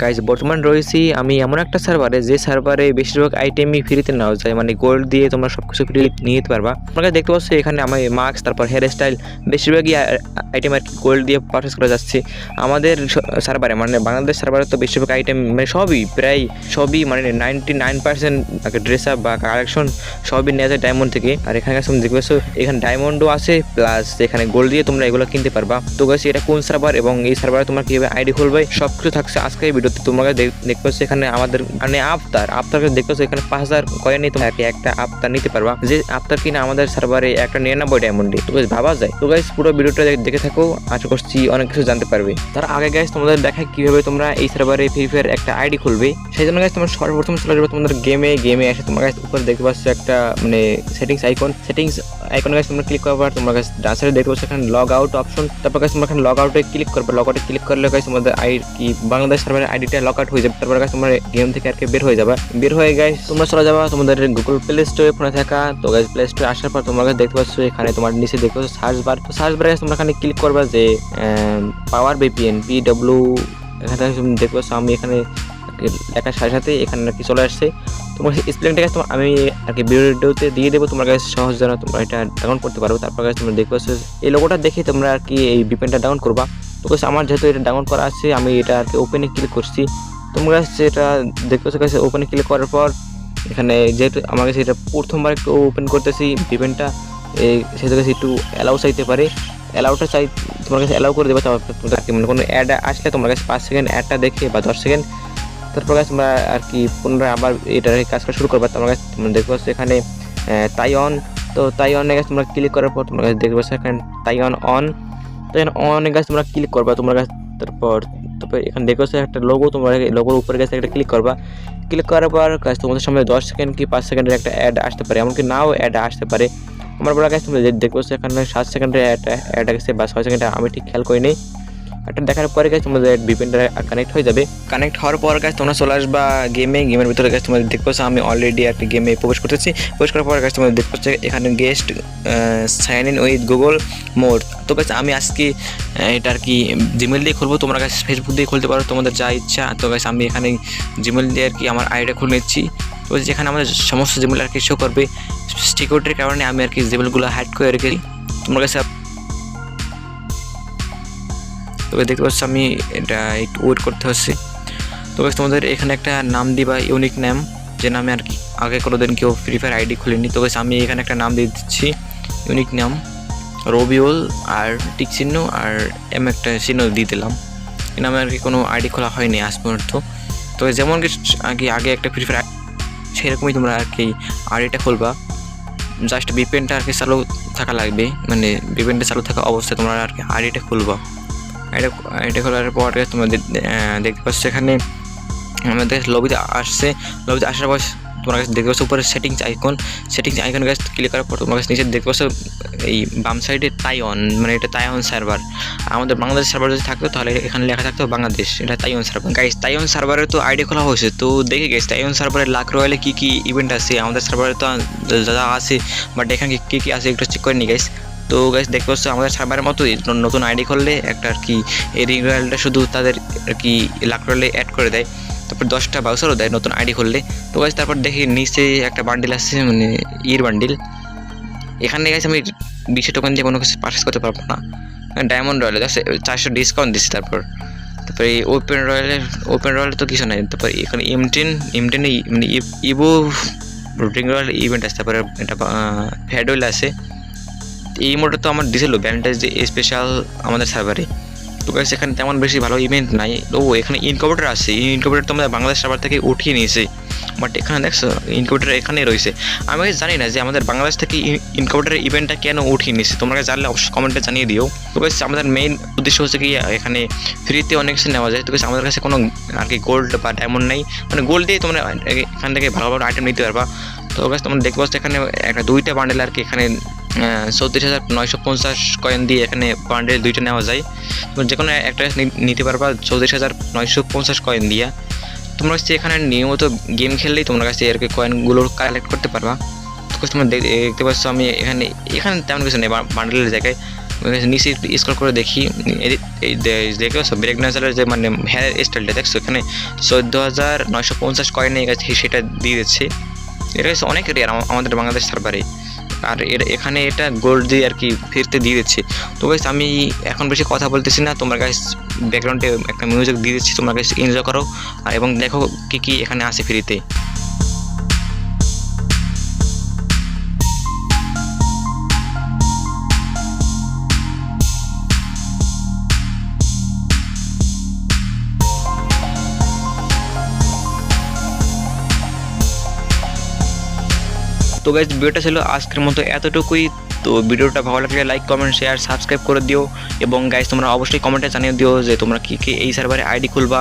Guys বর্তমান রয়েছি আমি এমন একটা সার্ভারে যে সার্ভারে বেশিরভাগ আইটেমই ফ্রিতে নেওয়া যায়। মানে গোল্ড দিয়ে তোমরা সব কিছু ফ্রি নিয়ে যেতে পারবা। তোমরা দেখতে পাচ্ছ এখানে আমি মাস্ক তারপর হেয়ার স্টাইল বেশিরভাগই আইটেম আর কি গোল্ড দিয়ে পারচেস করা যাচ্ছে। আমাদের সার্ভারে মানে বাংলাদেশ সার্ভারে তো বেশিরভাগ আইটেম মানে সবই প্রায় সবই মানে ninety nine percent dress up বা কালেকশন সবই নেওয়া যায় ডায়মন্ড থেকে। আর এখানে তুমি দেখতে পাচ্ছ, এখানে ডায়মন্ডও আছে প্লাস এখানে গোল্ড দিয়ে তোমরা এগুলো কিনতে পারবা। তো গাছ এটা কোন সার্ভার এবং এই সার্ভারে তোমরা কীভাবে আইডি খুলবে সব কিছু থাকছে আজকে ভিডিওতে তোমরা দেখ- দেখতে পাচ্ছ এখানে আমাদের মানে আফতার, আফতারকে দেখতে পাচ্ছ এখানে পাঁচ হাজার কয়েনই তোমরা আর কি একটা আফতার নিতে পারবা। যে আফতার কিনা আমাদের সার্ভারে একটা নিরানব্বই ডায়মন্ডে তো ভাবা যায়। তো গাইস পুরো ভিডিওটা দেখে থাকো। আশা করছি অনেক কিছু জানতে পারবে। তার আগে গাইস তোমাদের দেখায় কীভাবে তোমরা এই সার্ভারে ফ্রি ফায়ার একটা আইডি খুলবে। সেই জন্য গাইস তোমরা সর্বপ্রথম চলে যাবে তোমাদের গেমে গেমে এসে তোমরা গাইস উপরে দেখতে পাচ্ছ একটা মানে settings icon settings icon guys তোমরা ক্লিক করবার, তোমরা গাইস ডান সাইডে দেখতে পাচ্ছ এখানে লগ আউট অপশন তারপর গাইস তোমরা এখানে লগ আউটে ক্লিক করবে। লগ আউটে ক্লিক করলে গাইস তোমাদের আই কি? বাংলাদেশ সার্ভারের আইডিটা লগ আউট হয়ে যাবে। তারপর গাইস তোমরা গেম থেকে আর কি বের হয়ে যাবে। বের হয়ে গাইস তোমরা চলে যাবা তোমাদের গুগল প্লে স্টোরে ফোনে থাকা। তো গাইস প্লে স্টোরে আসার পর তোমরা guys দেখতে পাচ্ছ এখানে তোমার নিচে দেখতে পাচ্ছ সার্চ বার তো সার্চ বারে তোমরা এখানে ক্লিক করবা যে পাওয়ার বিপিএন পি ডব্লিউ এখানে তুমি দেখতে পাচ্ছ আমি এখানে লেখার সাথে সাথে এখানে আর কি চলে আসছে। তোমার স্প্লেনটা গাছ আমি আর কি ভিডিওতে দিয়ে দেবো, তোমার কাছে সহজ যেন তোমরা এটা ডাউন করতে পারব তারপর গাছ তোমরা দেখতে পাচ্ছ এই লোগোটা দেখে তোমরা আর কি এই বিপেনটা ডাউন করবা। তো আমার যেহেতু এটা ডাউনলোড করা আছে, আমি এটা আর কি ওপেনে ক্লিক করছি। তোমরা যেটা দেখতে পাচ্ছ কাছে ওপেনে ক্লিক করার পর, এখানে যেহেতু আমার কাছে এটা প্রথমবার একটু ওপেন করতেছি বিপেনটা এই সেটা কাছে একটু অ্যালাউ চাইতে পারে। অ্যালাউটা চাই, তোমার কাছে অ্যালাউ করে দেবে কি মানে কোনো অ্যাড আসলে তোমার কাছে পাঁচ সেকেন্ড অ্যাডটা দেখে বা দশ সেকেন্ড তারপর গাছ তোমরা আর কি পুনরায় আবার এটা কাজ করা শুরু করবে। তোমার কাছে তোমরা দেখতে পাচ্ছ এখানে তাই অন তো তাই অনে গাছ তোমরা ক্লিক করার পর তোমরা কাছে দেখতে পাচ্ছ এখানে তাই অন অন তো এখানে অনেক গাছ তোমরা ক্লিক করবা, তোমরা গাছ তারপর তারপর এখানে দেখো একটা লোগো তোমার লোগোর উপরে গেছে একটা ক্লিক করবা। ক্লিক করার পর গাছ তোমাদের সামনে দশ সেকেন্ড কি পাঁচ সেকেন্ডের একটা অ্যাড আসতে পারে, এমনকি নাও অ্যাড আসতে পারে। আমার বড় গাছ তোমরা দেখব সেখানে সাত সেকেন্ডের অ্যাড অ্যাড আসছে বা ছয় সেকেন্ডে আমি ঠিক খেয়াল করিনি। একটা দেখার পরে গাছ তোমাদের ভিপিএনটা কানেক্ট হয়ে যাবে। কানেক্ট হওয়ার পর গাছ তোমরা চলে আসবা গেমে গেমের ভিতরে গাছ তোমাদের দেখতে পাচ্ছ, আমি অলরেডি একটা গেমে প্রবেশ করতেছি। প্রবেশ করার পর গাছ তোমাদের দেখতে পাচ্ছ, এখানে guest sign in with Google mode তো গাছ আমি আজকে এটা আর কি জিমেল দিয়ে খুলবো। তোমরা গাছ ফেসবুক দিয়ে খুলতে পারো, তোমাদের যা ইচ্ছা। তো গাছ আমি এখানে জিমেল দিয়ে আর কি আমার আইডিয়া খুলে নিচ্ছি। তো যেখানে আমাদের সমস্ত জিমেল আর কি শো করবে। সিকিউরিটির কারণে আমি আর কি জিমেলগুলো হাইড করে রেখেছি। তোমার কাছে তবে দেখতে পাচ্ছ আমি এটা একটু ওয়েট করতে হচ্ছে তো guys, তোমাদের এখানে একটা নাম দিবা ইউনিক নাম যে নামে আর কি আগে কোনো দিন কেউ ফ্রি ফায়ার আইডি খুলেনি। তো guys, আমি এখানে একটা নাম দিয়ে দিচ্ছি ইউনিক নাম রবিউল আর টিক চিহ্ন আর এম একটা চিহ্ন দিয়ে দিলাম। এই নামে আর কি কোনো আইডি খোলা হয়নি আজ পর্যন্ত। তো যেমন কি আগে একটা ফ্রি ফায়ার সেরকমই তোমরা আর কি আইডিটা খুলবা। জাস্ট বিপেনটা আর কি চালু থাকা লাগবে মানে বিপেনটা চালু থাকা অবস্থায় তোমরা আর কি আইডিটা খুলবা। এটা এটা খোলার পর আহ, দেখতে পাচ্ছ এখানে আমাদের লবিতে আসছে। লবিতে আসার পর তোমার কাছে দেখতে পাচ্ছ উপরে সেটিংস আইকন সেটিংস আইকন কাছে ক্লিক করার পর তোমার কাছে নিচে দেখতে পাচ্ছ এই বাম সাইডে তাইওয়ান মানে এটা তাইওয়ান সার্ভার আমাদের বাংলাদেশ সার্ভার যদি থাকতো তাহলে এখানে লেখা থাকতো বাংলাদেশ এটা তাইওয়ান সার্ভার গাইস তাইওয়ান সার্ভারে তো আইডি খোলা হয়েছে। তো দেখে গেছি তাইওয়ান সার্ভারে লাখ রয়্যালে কী কী ইভেন্ট আছে? আমাদের সার্ভারে তো যা আছে বাট এখানে কী কী আছে একটু চেক করে নি গাইস তো গাইস দেখতে পাচ্ছ, আমাদের সার্ভারের মতো নতুন আইডি করলে একটা আর কি এই রিং রয়্যালটা শুধু তাদের আর কি লাখ রয়্যালে অ্যাড করে দেয়। তারপর দশটা বাউসারও দেয় নতুন আইডি করলে তো গাইস তারপর দেখি নিচে একটা বান্ডিল আসছে মানে ইর বান্ডিল এখানে গাইস আমি বিশে টোকেন দিয়ে কোনো কিছু পারচেস করতে পারব না। ডায়মন্ড রয়্যালে চারশো ডিসকাউন্ট দিচ্ছে তারপর। তারপরে ওপেন রয়্যালের ওপেন রয়্যালে তো কিছু নাই। তারপর এখানে ইমটেন ইমটেনে মানে ইভো রিং রয়্যাল ইভেন্ট আছে। তারপরে এটা ফ্যাডওয়েল আছে। এই মোডে তো আমার দিছিল ব্যান্ডেজ যে স্পেশাল আমাদের সার্ভারে তো গাইস এখানে তেমন বেশি ভালো ইভেন্ট নাই। ও, এখানে ইনকোভেটার আছে। ইনকোভেটার তো আমাদের বাংলাদেশ সার্ভার থেকে উঠিয়ে নিয়েছে। বাট এখানে দেখছ ইনকোভেটার এখানেই রয়েছে। আমি জানি না যে আমাদের বাংলাদেশ থেকে ইনকোভেটারের ইভেন্টটা কেন উঠিয়ে নিয়েছে। তোমরা জানলে অবশ্যই কমেন্টে জানিয়ে দিও। তো গাইস আমাদের মেইন উদ্দেশ্য হচ্ছে কি, এখানে ফ্রিতে অনেক কিছু নেওয়া যায়। তো guys, আমাদের কাছে কোনো আর কি গোল্ড বা ডায়মন্ড নেই। মানে গোল্ড দিয়ে তোমরা এখান থেকে ভালো ভালো আইটেম নিতে পারবা। তো গাছ তোমরা পাচ্ছ এখানে একটা দুইটা বান্ডেল আর কি এখানে চৌত্রিশ হাজার নয়শো পঞ্চাশ কয়েন দিয়ে এখানে বান্ডেল দুইটা নেওয়া যায়। তোমরা যে কোনো একটা নিতে পারবা চৌত্রিশ হাজার নয়শো পঞ্চাশ কয়েন দিয়া। তোমরা হচ্ছে এখানে নিয়মিত গেম খেললেই তোমরা কাছে কি কয়েনগুলো কালেক্ট করতে পারবা। তোমরা দেখ- দেখতে পাচ্ছ, আমি এখানে এখানে তেমন কিছু নেই বান্ডেলের জায়গায়। নিচে স্ক্রল করে দেখি। এই- এই দেখতে পাচ্ছ ব্রেক নাজালের যে মানে হেয়ার স্টাইলটা দেখছ? এখানে চোদ্দ হাজার নয়শো পঞ্চাশ কয়েনে গেছে সেটা দিয়ে দিচ্ছে। এটা হচ্ছে অনেক রেয়ার আমাদের বাংলাদেশ সার্ভারে আর এটা এখানে এটা গোল্ড দিয়ে আর কি ফিরতে দিয়ে দিচ্ছে। তো গাইস আমি এখন বেশি কথা বলতেছি না। তোমার কাছে ব্যাকগ্রাউন্ডে একটা মিউজিক দিয়ে দিচ্ছি। তোমার কাছে এনজয় করো। এবং দেখো কি কি এখানে আসে ফ্রিতে তো গাইজ ভিডিওটা ছিল আজকের মতো এতটুকুই। তো ভিডিওটা ভালো লাগলে লাইক কমেন্ট শেয়ার সাবস্ক্রাইব করে দিও। এবং গাইজ তোমরা অবশ্যই কমেন্টে জানিয়ে দিও যে তোমরা কী কী এই সার্ভারে আইডি খুলবা।